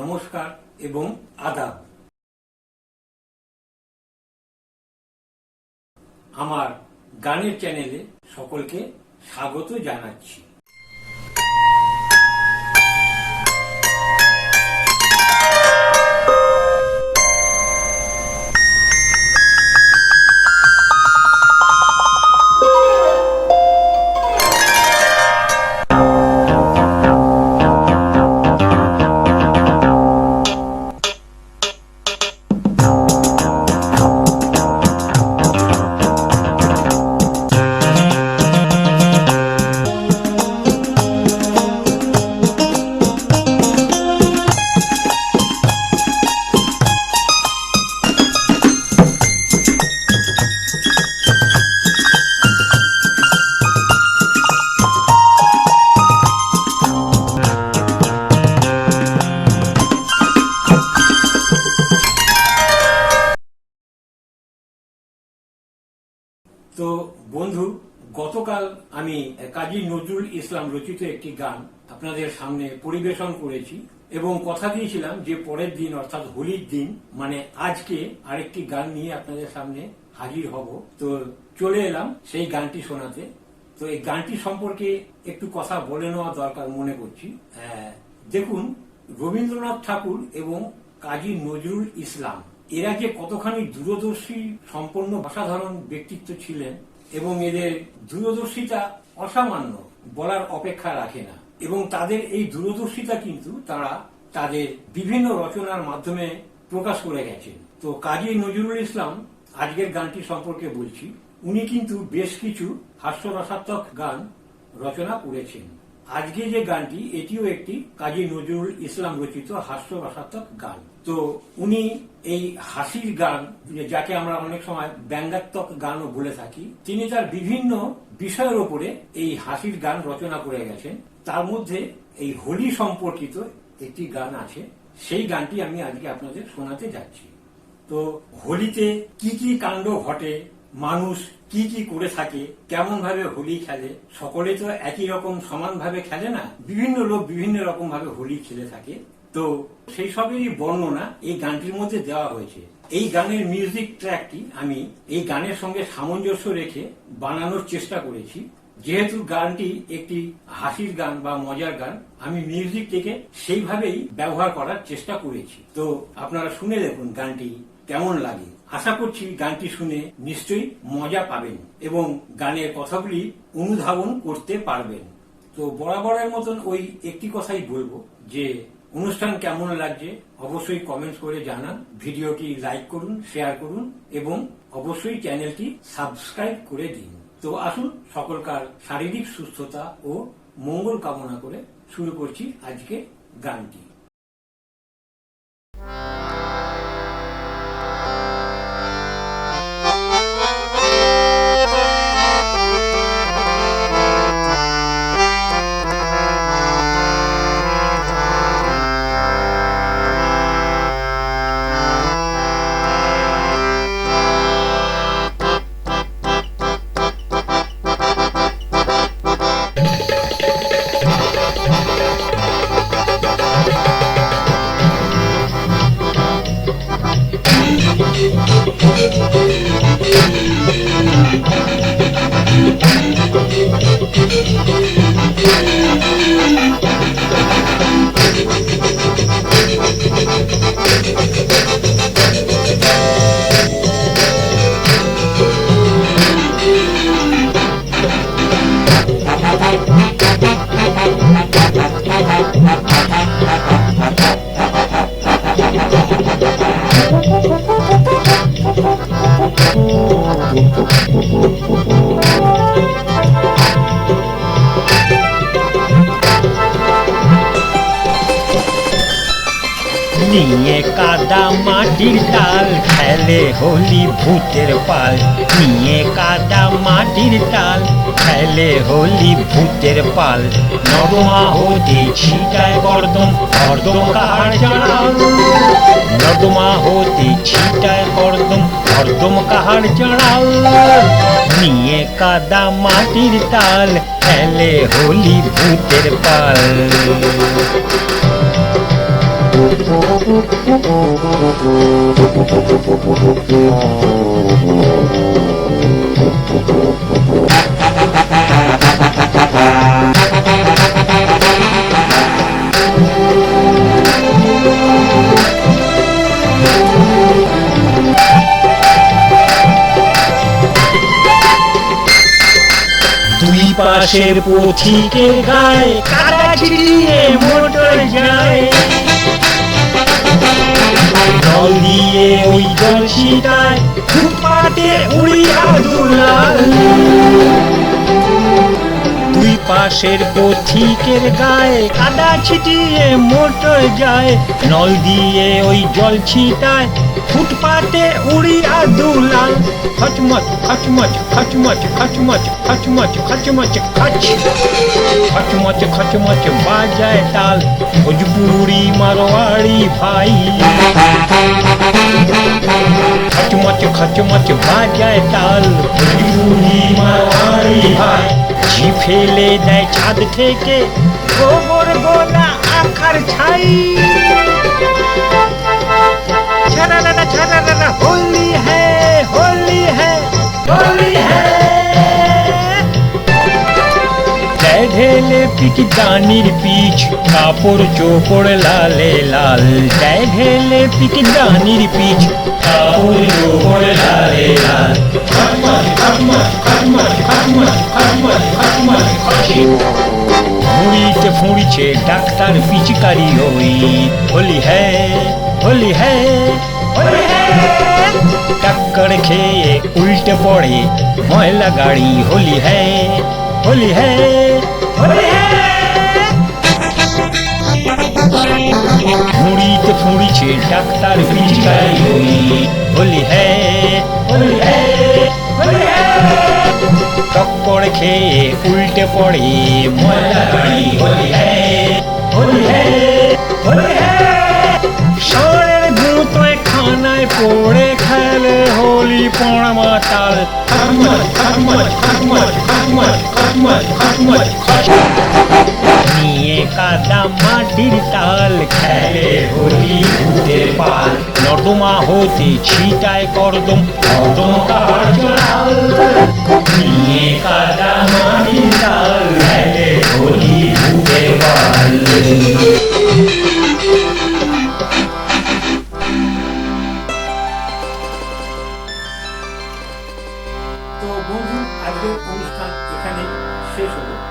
নমস্কার এবং আদাব। আমার গানের চ্যানেলে সকলকে স্বাগত জানাচ্ছি। বন্ধু, গতকাল আমি কাজী নজরুল ইসলাম রচিত একটি গান আপনাদের সামনে পরিবেশন করেছি এবং কথা দিয়েছিলাম যে পরের দিন, অর্থাৎ হোলির দিন মানে আজকে আরেকটি গান নিয়ে আপনাদের সামনে হাজির হব। তো চলে এলাম সেই গানটি শোনাতে। তো এই গানটি সম্পর্কে একটু কথা বলে নেওয়া দরকার মনে করছি। দেখুন, রবীন্দ্রনাথ ঠাকুর এবং কাজী নজরুল ইসলাম, এরা যে কতখানি দূরদর্শী সম্পন্ন অসাধারণ ব্যক্তিত্ব ছিলেন এবং এদের দূরদর্শিতা অসামান্য বলার অপেক্ষা রাখে না। এবং তাদের এই দূরদর্শিতা কিন্তু তারা তাদের বিভিন্ন রচনার মাধ্যমে প্রকাশ করে গেছেন। তো কাজী নজরুল ইসলাম, আজকের গানটি সম্পর্কে বলছি, উনি কিন্তু বেশ কিছু হাস্যরসাত্মক গান রচনা করেছেন। আজকে যে গানটি, এটিও একটি কাজী নজরুল ইসলাম রচিত হাস্য হাস্যরসাত্মক গান। তো উনি এই হাসির গান, যাকে আমরা অনেক সময় ব্যঙ্গাত্মক গানও বলে থাকি, তিনি তার বিভিন্ন বিষয়ের উপরে এই হাসির গান রচনা করে গেছেন। তার মধ্যে এই হোলি সম্পর্কিত একটি গান আছে। সেই গানটি আমি আজকে আপনাদের শোনাতে যাচ্ছি। তো হোলিতে কি কি কাণ্ড ঘটে মানুষ কি কি করে থাকে কেমন ভাবে হোলি খেলে, সকলে তো একই রকম সমান ভাবে খেলে না? বিভিন্ন লোক বিভিন্ন রকম ভাবে হোলি খেলে থাকে। তো সেই সবেরই বর্ণনা এই গানটির মধ্যে দেওয়া হয়েছে। এই গানের মিউজিক ট্র্যাকটি আমি এই গানের সঙ্গে সামঞ্জস্য রেখে বানানোর চেষ্টা করেছি। যেহেতু গানটি একটি হাসির গান বা মজার গান, আমি মিউজিকটিকে সেইভাবেই ব্যবহার করার চেষ্টা করেছি। তো আপনারা শুনে দেখুন গানটি কেমন লাগে। আশা করছি গানটি শুনে নিশ্চয়ই মজা পাবেন এবং গানের কথাগুলি অনুধাবন করতে পারবেন। তো বরাবরের মতন ওই একটি কথাই বলব যে, অনুষ্ঠান কেমন লাগছে অবশ্যই কমেন্টস করে জানান, ভিডিওটি লাইক করুন শেয়ার করুন এবং অবশ্যই চ্যানেলটি সাবস্ক্রাইব করে দিন। তো আসুন সকলকার শারীরিক সুস্থতা ও মঙ্গল কামনা করে শুরু করছি আজকে গানটি। নিয়ে কাদা মাটির টাল খেলে হোলি ভূতের পাল। নিয়ে কাদা মাটির টাল খেলে হোলি ভূতের পাল। নর্দমা হতে ছিটায় গর্দম গর্দম কাহার জানাল? নর্দমা হতে ছিটায় গর্দম গর্দম কাহার জানাল? নিয়ে কাদা মাটির টাল খেলে হোলি ভূতের পাল। দুই পাশের পথিকের গায়ে কাদা ছিটিয়ে মোটর যায় জল দিয়ে ওই জল ছিটায় ফুটপাতে উড়িয়া দুলাল দুই পাশের পথিকের গায়ে কাদা ছিটিয়ে মোটর যায়। নল দিয়ে ওই জল ছিটায়, ফুটপাতে উড়িয়া দুলাল খচমচ খচমচ খচমচ খচমচ খচমচ খচমচ খচ খচমচ খচমচ বাজায় তাল, ভোজপুরি মারোয়াড়ি ভাই। খচমচ খচমচ বাজায় তাল ফেলে দেয় ছাদ থেকে গোবর গোলা আখার ছাই ছাড়া ছাড়া হোলি হ্যাঁ হোলি হ্যাঁ হোলি হ্যাঁ ঢেলে পিক দানির পিছ কাপড় চোপড় লালে লাল ঢেলে পিক দানির পিছ খটে ফুঁড়িতে ফুঁড়িছে ডাক্তার পিচকারি ওই হোলি হ্যাঁ হোলি হ্যাঁ হোলি হ্যাঁ টক্কর খেয়ে উল্টে পড়ে ময়লা গাড়ি হোলি হ্যাঁ হোলি হ্যাঁ হোলি হ্যাঁ ফুঁড়িতে ফুঁড়িছে ডাক্তার পিচকারি ওই হোলি হ্যাঁ হোলি হ্যাঁ হোলি হ্যাঁ টক্কর খেয়ে উল্টে পড়ে ময়লা গাড়ি হোলি হ্যাঁ হোলি হ্যাঁ হোলি হ্যাঁ ষাঁড়ের গুঁতোয় খানায় পড়ে খেলে হোলি পড়া মাতাল। খটমট খটমট খটমট খটমট খটমট খটমট নিয়ে কাদা মাটির তাল খেলে হোলি ভূতের পাল নর্দমা হতে ছিটায় করদম কর্দম কার জলাল নিয়ে কাদা মাটির তাল খেলে হোলি ভূতের পাল তো বন্ধু আজকের অনুষ্ঠান এখানে শেষ হলো।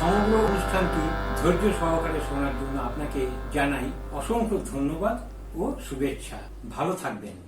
সমগ্র অনুষ্ঠানটি ধৈর্য সহকারে শোনার জন্য আপনাকে জানাই অসংখ্য ধন্যবাদ ও শুভেচ্ছা। ভালো থাকবেন।